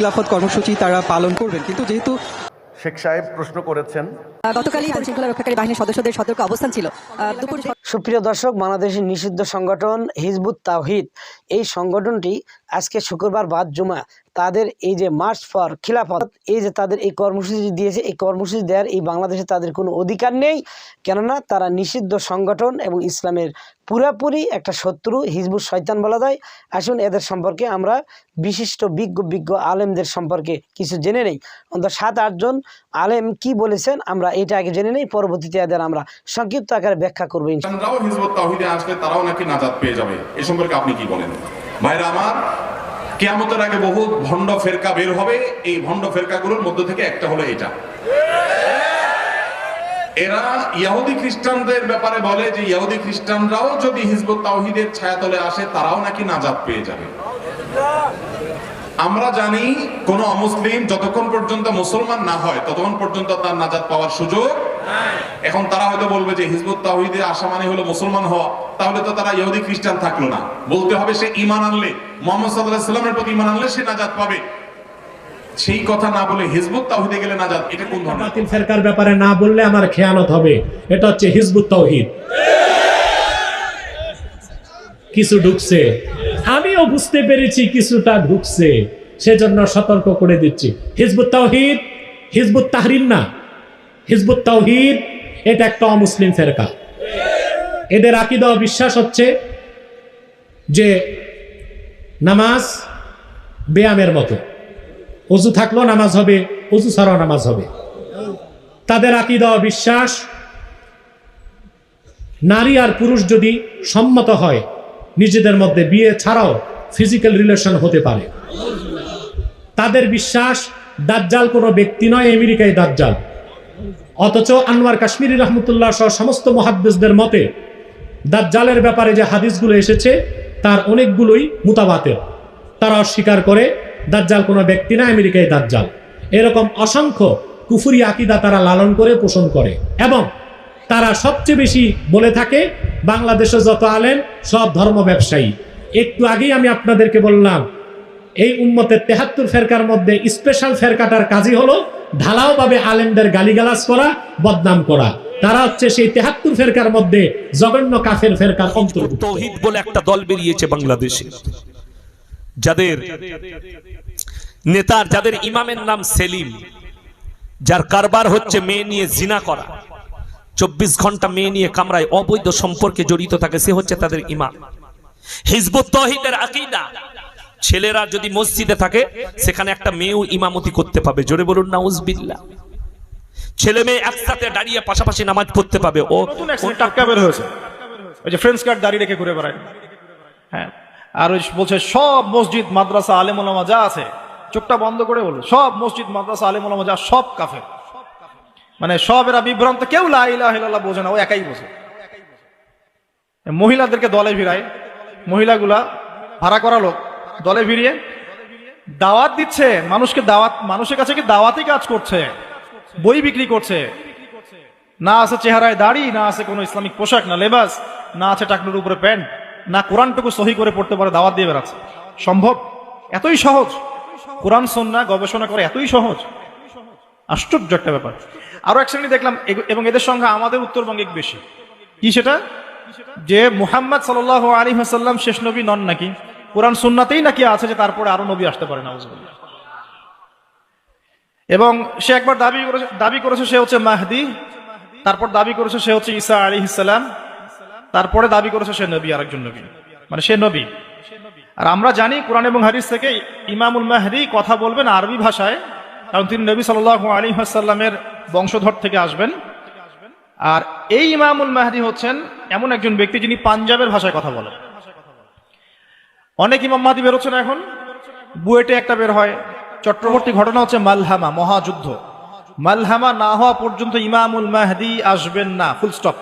খিলাফত কর্মসূচি তারা পালন করবেন। কিন্তু যেহেতু শেখ সাহেব প্রশ্ন করেছেন সুপ্রিয় দর্শক, বাংলাদেশের নিষিদ্ধ সংগঠন হিজবুত এই সংগঠনটি আজকে শুক্রবার বাদ জুমা। তাদের এই যে মার্চ ফর খিলাফত, এই যে তাদের এই কর্মসূচি দিয়েছে, এই কর্মসূচি দেওয়ার এই বাংলাদেশে তাদের কোনো অধিকার নেই। কেননা তারা নিষিদ্ধ সংগঠন এবং ইসলামের পুরাপুরি একটা শত্রু, হিজবুত শয়তান বলা যায়। আসুন এদের সম্পর্কে আমরা বিশিষ্ট বিজ্ঞ বিজ্ঞ আলেমদের সম্পর্কে কিছু জেনে নেই। অন্তত সাত, আটজন আলেম কি বলেছেন আমরা এটা আগে জেনে নেই, পরবর্তীতে এদের আমরা সংক্ষিপ্ত আকারে ব্যাখ্যা করব। খ্রিস্টানরাও হিজবুত তাওহিদে আসলে তারাও নাকি নাজাত পেয়ে যাবে। এ সম্পর্কে আপনি কি বলেন? ভাইরা আমার, কেয়ামতের আগে বহু ভণ্ড ফেরকা বের হবে। এই ভণ্ড ফেরকাগুলোর মধ্য থেকে একটা হলো এটা। এরা ইহুদি খ্রিস্টানদের ব্যাপারে বলে যে ইহুদি খ্রিস্টানরাও যদি হিজবুত তাওহিদের ছায়াতলে আসে, তারাও নাকি নাজাত পেয়ে যাবে। আমরা জানি কোন অমুসলিম যতক্ষণ পর্যন্ত মুসলমান না হয় ততক্ষণ পর্যন্ত তার নাজাদ পাওয়ার সুযোগ এখন তারা হয়তো বলবে যে হিজবুত তাওহিদে আসা মানে হলো মুসলমান হওয়া। তাহলে তো তারা ইহুদি খ্রিস্টান থাকল না। বলতে হবে সে ইমান আনলে মোহাম্মদ সাল্লাহ সাল্লামের প্রতি ইমান আনলে সে নাজাদ পাবে। সেই কথা না বলে হিজবুত তাওহিদে গেলে নাজাত এটা কোন ধরনের? বাতিল ফেরকার ব্যাপারে না বললে আমার খেয়ানত হবে। এটা হচ্ছে হিজবুত তৌহিদ কিছু ঢুকছে। বুঝতে পেরেছি কিছুটা ঢুকছে? সেজন্য সতর্ক করে দিচ্ছি। হিজবুত তাওহিদ, হিজবুত তাহরিন না। হিজবুত তাওহিদ, এটা একটা অমুসলিম ফেরকা। এদের আকিদা বিশ্বাস হচ্ছে যে নামাজ ব্যায়ামের মতো। অজু থাকলেও নামাজ হবে, অজু ছাড়াও নামাজ হবে। তাদের আকিদা বিশ্বাস, নারী আর পুরুষ যদি সম্মত হয় নিজেদের মধ্যে বিয়ে ছাড়াও ফিজিক্যাল রিলেশন হতে পারে। তাদের বিশ্বাস, দাজ্জাল কোনো ব্যক্তি নয় আমেরিকায় দাজ্জাল। অথচ আনোয়ার কাশ্মীরি রহমতুল্লাহ সহ সমস্ত মহাদ্দেশদের মতে, দাজ্জালের ব্যাপারে যে হাদিসগুলো এসেছে, তার অনেকগুলোই মুতাবাতের। তারা অস্বীকার করে, দাজ্জাল কোনো ব্যক্তি না আমেরিকায় দাজ্জাল। এরকম অসংখ্য কুফুরি আকিদা তারা লালন করে, পোষণ করে। এবং তারা সবচেয়ে বেশি বলে থাকে, বাংলাদেশে যত আলেন সব ধর্ম ব্যবসায়ী। একটু আগেই আমি আপনাদেরকে বললাম, এই উম্মতের তেহাত্তর ফেরকার মধ্যে স্পেশাল ফেরকাটার কাজই হলো ঢালাওভাবে আলেমদের গালিগালাজ করা, বদনাম করা। তারা হচ্ছে সেই তেহাত্তর ফেরকার মধ্যে জঘন্য কাফের ফেরকার অন্তর্ভুক্ত। বলে একটা দল বেরিয়েছে বাংলাদেশে। যাদের নেতার, যাদের ইমামের নাম সেলিম, যার কারবার হচ্ছে মেয়ে নিয়ে জিনা করা। চব্বিশ ঘণ্টা মেয়ে নিয়ে কামরায় অবৈধ সম্পর্কে জড়িত থাকে, সে হচ্ছে তাদের ইমাম। হিজবুত তহিদের আকিদা। ছেলেরা যদি মসজিদে থাকে, সেখানে একটা মেয়েও ইমামতি করতে পাবে। জোরে বলুন, নাউজবিল্লাহ। ছেলে মেয়ে একসাথে দাঁড়িয়ে পাশাপাশি নামাজ পড়তে পাবে। ও অ্যাক্সিডেন্ট বের হয়েছে। ওই যে ফ্রেন্ডস কার্ড দাঁড়িয়ে রেখে ঘুরে বেড়ায়। হ্যাঁ। আর ওই বলছে, সব মসজিদ, মাদ্রাসা আলেমুলামা যা আছে, চোখটা বন্ধ করে বলছে সব মসজিদ, মাদ্রাসা আলেমুলামা যা, সব কাফের। মানে সব এরা বিভ্রান্ত কেউ লা ইলাহা বোঝে না, ও একাই বোঝে। মহিলাদেরকে দলে ভিড়ায়, মহিলাগুলা ভাড়া করা লোক, দলে ভিড়িয়ে দাওয়াত দিচ্ছে, মানুষকে দাওয়াত, মানুষের কাছে কি দাওয়াতই কাজ করছে? বই বিক্রি করছে। না আছে চেহারায় দাড়ি, না আছে কোনো ইসলামিক পোশাক, না লেবাস, না আছে টাকলুর উপরে প্যান্ট, না কোরআনটুকু সহি করে পড়তে পারে, দাওয়াত দিয়ে বেড়াচ্ছে। সম্ভব? এতই সহজ। কোরআন, সন্না, গবেষণা করে এতই সহজ। আশ্চর্য একটা ব্যাপার। আরও এক শ্রেণি দেখলাম এবং এদের সংখ্যা আমাদের উত্তরবঙ্গে বেশি। কি সেটা? যে মুহাম্মদ সাল আলী হাসাল্লাম শেষ নবী নন নাকি? কোরআন সুন্নাতেই নাকি আছে যে তারপরে আরও নবী আসতে পারে না এবং সে একবার দাবি করেছে দাবি করেছে সে হচ্ছে মাহদি, তারপর দাবি করেছে সে হচ্ছে ঈসা আলী ইসালাম তারপরে দাবি করেছে সে নবী, আরেকজন নবী। মানে সে নবী। আর আমরা জানি কোরআন এবং হারিস থেকে ইমামুল মাহদি কথা বলবেন আরবি ভাষায় কারণ তিনি নবী সাল আলী হাসাল্লামের বংশধর থেকে আসবেন। আর এই ইমামুল মাহদি হচ্ছেন এমন একজন ব্যক্তি যিনি পাঞ্জাবের ভাষায় কথা বলেন। অনেক ইমাম মাহদি বেরোচ্ছেন এখন। বুয়েটে একটা বের হয়। চট্টবর্তী ঘটনা হচ্ছে মালহামা, মহাযুদ্ধ। মালহামা না হওয়া পর্যন্ত ইমামুল মাহদি আসবেন না, ফুল স্টপ।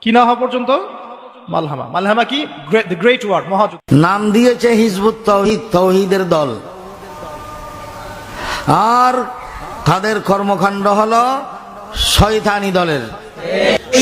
কি না হওয়া পর্যন্ত? মালহামা। মালহামা কি? গ্রেট ওয়ার্ড মহাযুদ্ধ। নাম দিয়েছে হিজবুত তৌহিদ, তৌহিদের দল। আর তাদের কর্মকাণ্ড হলো শয়তানি দলের।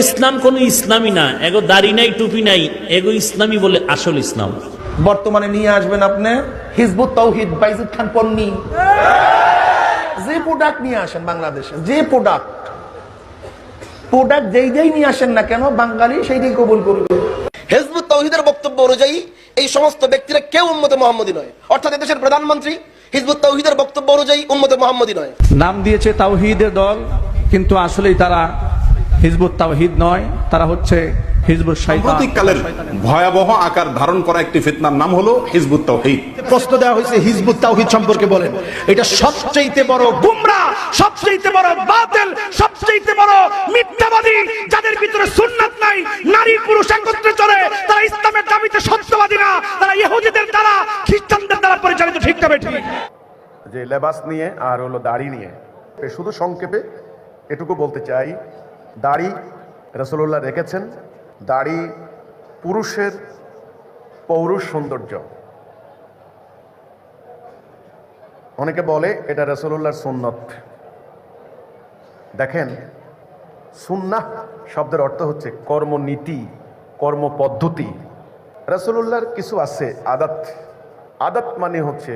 ইসলাম কোন ইসলামী না এগো দাড়ি নাই টুপি নাই এগো ইসলামী বলে আসল ইসলাম। বর্তমানে নিয়ে আসবেন আপনি হিজবুত তৌহিদ বাইজুদ খান পন্নী। যে প্রোডাক্ট নিয়ে আসেন বাংলাদেশে যে প্রোডাক্ট প্রোডাক্ট যেই যেই নিয়ে আসেন না কেন বাঙালি সেইটাই কবুল করবে। হেজবুত তৌহিদের বক্তব্য অনুযায়ী এই সমস্ত ব্যক্তিরা কেউ উম্মতে মোহাম্মদী নয়। অর্থাৎ দেশের প্রধানমন্ত্রী হিজবুত তৌহিদের বক্তব্য অনুযায়ী উম্মতে মোহাম্মদী নয়। নাম দিয়েছে তাওহিদের দল কিন্তু আসলেই তারা হিজবুত তাওহিদ নয় তারা হচ্ছে হিজবুত সাম্প্রতিককালের ভয়াবহ আকার ধারণ করা একটি ফিতনার নাম হলো হিজবুত তাওহীদ। প্রশ্ন দেওয়া হয়েছে হিজবুত তাওহিদ সম্পর্কে বলেন। এটা সবচেয়ে বড় গুমরা সবচেয়ে বড় বাতিল সবচেয়ে বড় মিথ্যাবাদী যাদের ভিতরে সুন্নাত নাই নারী পুরুষ একত্রে চলে তারা ইসলামের দাবিতে সত্যবাদী না তারা ইহুদিদের দ্বারা খ্রিস্টানদের দ্বারা পরিচালিত ঠিক না ঠিক যে লেবাস নিয়ে আর হলো দাড়ি নিয়ে। শুধু সংক্ষেপে এটুকু বলতে চাই, দাড়ি রসুল্লাহ রেখেছেন, দাড়ি পুরুষের পৌরুষ সৌন্দর্য। অনেকে বলে এটা রসুল্লাহর সুন্নত। দেখেন, সুন্নাহ শব্দের অর্থ হচ্ছে কর্মনীতি, কর্মপদ্ধতি। রসুল্লাহর কিছু আছে আদাত। আদাত মানে হচ্ছে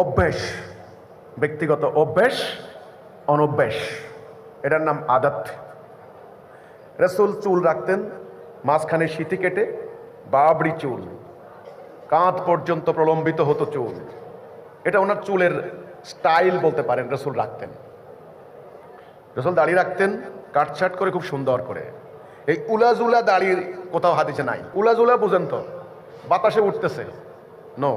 অভ্যাস, ব্যক্তিগত অভ্যেস, অনভ্যাস। এটার নাম আদাত। রসুল চুল রাখতেন, মাঝখানে সিটি কেটে বাবড়ি চুল, কাঁধ পর্যন্ত প্রলম্বিত হতো চুল। এটা ওনার চুলের স্টাইল বলতে পারেন, রসুল রাখতেন। রসুল দাড়ি রাখতেন, কাটছাট করে, খুব সুন্দর করে। এই উলাজুলা দাড়ির কোথাও হাদিসে নাই। উলাজুলা বুঝেন তো? বাতাসে উঠতেছে। নো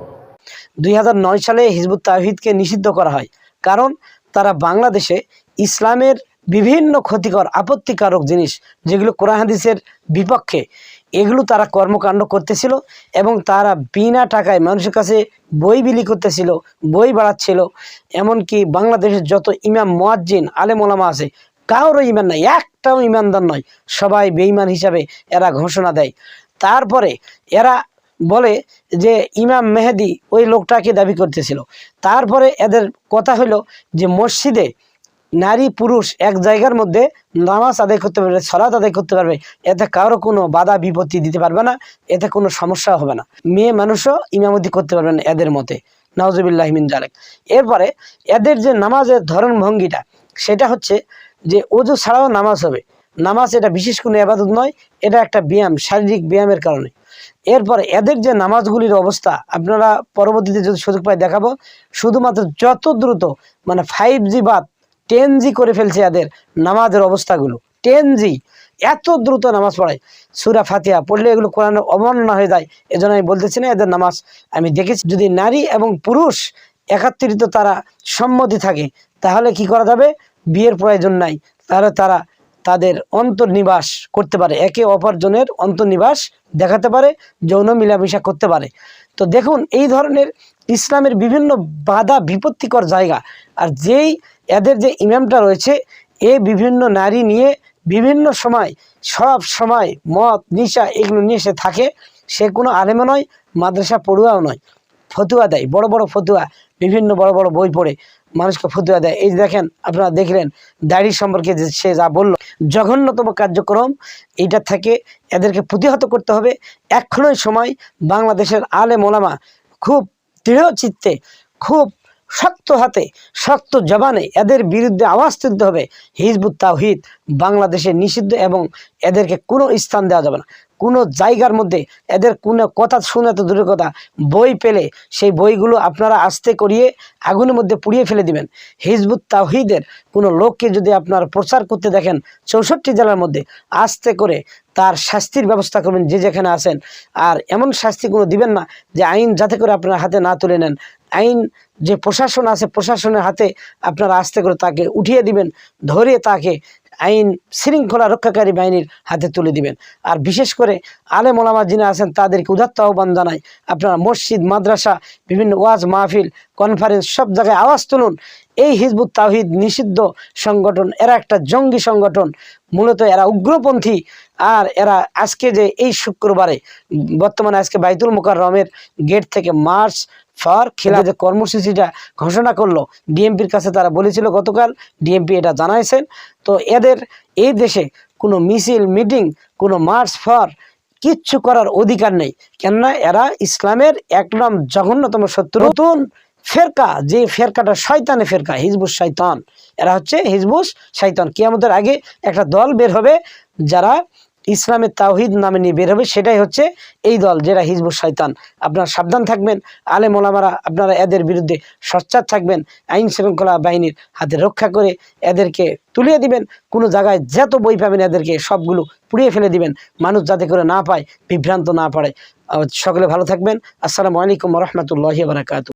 দুই হাজার নয় সালে হিজবুত তাহিদকে নিষিদ্ধ করা হয়। কারণ তারা বাংলাদেশে ইসলামের বিভিন্ন ক্ষতিকর, আপত্তিকারক জিনিস, যেগুলো কোরআন হাদিসের বিপক্ষে, এগুলো তারা কর্মকাণ্ড করতেছিল এবং তারা বিনা টাকায় মানুষের কাছে বই বিলি করতেছিল, বই বাড়াচ্ছিল। এমনকি বাংলাদেশের যত ইমাম, মোয়াজ্জিন, আলেম ওলামা আছে কারোর ইমান নাই, একটাও ইমানদার নয়। সবাই বেঈমান হিসাবে এরা ঘোষণা দেয়। তারপরে এরা বলে যে ইমাম মেহেদি ওই লোকটাকে দাবি করতেছিল। তারপরে এদের কথা হলো যে মসজিদে নারী পুরুষ এক জায়গার মধ্যে নামাজ আদায় করতে পারবে, সলাৎ আদায় করতে পারবে, এতে কারও কোনো বাধা বিপত্তি দিতে পারবে না, এতে কোনো সমস্যা হবে না। মেয়ে মানুষও ইমামতি করতে পারবে না এদের মতে। নওয়াজবিল্লাহমিন জালেক এরপরে এদের যে নামাজের ধরন ভঙ্গিটা, সেটা হচ্ছে যে অজু ছাড়াও নামাজ হবে। নামাজ এটা বিশেষ কোনো আবাদত নয়, এটা একটা ব্যায়াম, শারীরিক ব্যায়ামের কারণে। এরপরে এদের যে নামাজগুলির অবস্থা, আপনারা পরবর্তীতে যদি সুযোগ পাই দেখাবো, শুধুমাত্র যত দ্রুত মানে ফাইভ জি বাদ টেন জি করে ফেলছে এদের নামাজের অবস্থাগুলো। টেন জি এত দ্রুত নামাজ পড়ায়। সুরা ফাতিয়া পড়লে এগুলো কোরআন অবমাননা হয়ে যায়, এজন্য আমি বলতেছি না এদের নামাজ। আমি দেখেছি যদি নারী এবং পুরুষ একাত্রিত তারা সম্মতি থাকে, তাহলে কি করা যাবে? বিয়ের প্রয়োজন নাই। তাহলে তারা তাদের অন্তর্নিবাস করতে পারে, একে অপরজনের অন্তর্নিবাস দেখাতে পারে, যৌন মিলামিশা করতে পারে। তো দেখুন, এই ধরনের ইসলামের বিভিন্ন বাধা বিপত্তিকর জায়গা, আর যেই এদের যে ইমামটা রয়েছে, এ বিভিন্ন নারী নিয়ে বিভিন্ন সময়, সব সময় মদ, নিশা এগুলো নিয়ে সে থাকে। সে কোনো আলেমও নয়, মাদ্রাসা পড়ুয়াও নয়। ফতুয়া দেয়, বড় বড় ফতুয়া, বিভিন্ন বড় বড় বই পড়ে। মানুষকে ফতুয়া দেয়। এই যে দেখেন, আপনারা দেখলেন দাড়ি সম্পর্কে সে যা বলল, জঘন্যতম কার্যক্রম, এইটা থেকে এদেরকে প্রতিহত করতে হবে। এখনই সময় বাংলাদেশের আলে মোলামা খুব দৃঢ় চিত্তে, খুব শক্ত হাতে, শক্ত জবানে এদের বিরুদ্ধে আওয়াজ তুলতে হবে। হিজবুত তাওহিদ বাংলাদেশে নিষিদ্ধ এবং এদেরকে কোনো স্থান দেওয়া যাবে না। কোনো জায়গার মধ্যে এদের কোনো কথা শুনে তো দূরের কথা, বই পেলে সেই বইগুলো আপনারা আস্তে করিয়ে আগুনের মধ্যে পুড়িয়ে ফেলে দিবেন। হিজবুত তাহিদের কোনো লোককে যদি আপনারা প্রচার করতে দেখেন, চৌষট্টি জেলার মধ্যে আস্তে করে তার শাস্তির ব্যবস্থা করবেন যে যেখানে আছেন। আর এমন শাস্তি কোনো দিবেন না যে আইন যাতে করে আপনার হাতে না তুলে নেন। আইন যে প্রশাসন আছে, প্রশাসনের হাতে আপনারা আস্তে করে তাকে উঠিয়ে দিবেন ধরে তাকে আইন শৃঙ্খলা রক্ষাকারী বাহিনীর হাতে তুলে দিবেন। আর বিশেষ করে আলেম ওলামা যিনি আছেন, তাদেরকে উদাত্ত আহ্বান জানাই, আপনারা মসজিদ, মাদ্রাসা, বিভিন্ন ওয়াজ মাহফিল কনফারেন্স সব জায়গায় আওয়াজ তুলুন। এই হিজবুত তাহিদ নিষিদ্ধ সংগঠন, এরা একটা জঙ্গি সংগঠন। মূলত এরা উগ্রপন্থী। আর এরা আজকে যে এই শুক্রবারে, বর্তমানে আজকে বাইতুল মোকাররমের গেট থেকে মার্চ ফর খেলা যে কর্মসূচিটা ঘোষণা করল, ডিএমপির কাছে তারা বলেছিল গতকাল, ডিএমপি এটা জানাইছেন। তো এদের এই দেশে কোনো মিছিল, মিটিং, কোনো মার্চ ফর কিচ্ছু করার অধিকার নেই। কেননা এরা ইসলামের এক নাম জঘন্যতম শত্রু। নতুন ফেরকা, যে ফেরকাটা শয়তানে ফেরকা, হিজবুস শয়তান। এরা হচ্ছে হিজবুস শয়তান। কিয়ামতের আগে একটা দল বের হবে যারা ইসলামের তাওহিদ নামে নিয়ে বের হবে, সেটাই হচ্ছে এই দল, যেটা হিজবুস শয়তান। আপনারা সাবধান থাকবেন আলে মোলামারা আপনারা এদের বিরুদ্ধে সচ্চার থাকবেন, আইন শৃঙ্খলা বাহিনীর হাতে রক্ষা করে এদেরকে তুলিয়ে দিবেন, কোনো জায়গায় যত বই পাবেন এদেরকে সবগুলো পুড়িয়ে ফেলে দিবেন, মানুষ যাতে করে না পায়, বিভ্রান্ত না পড়ে। সকলে ভালো থাকবেন, আসসালামু আলাইকুম রহমতুল্লাহ বারাকাতু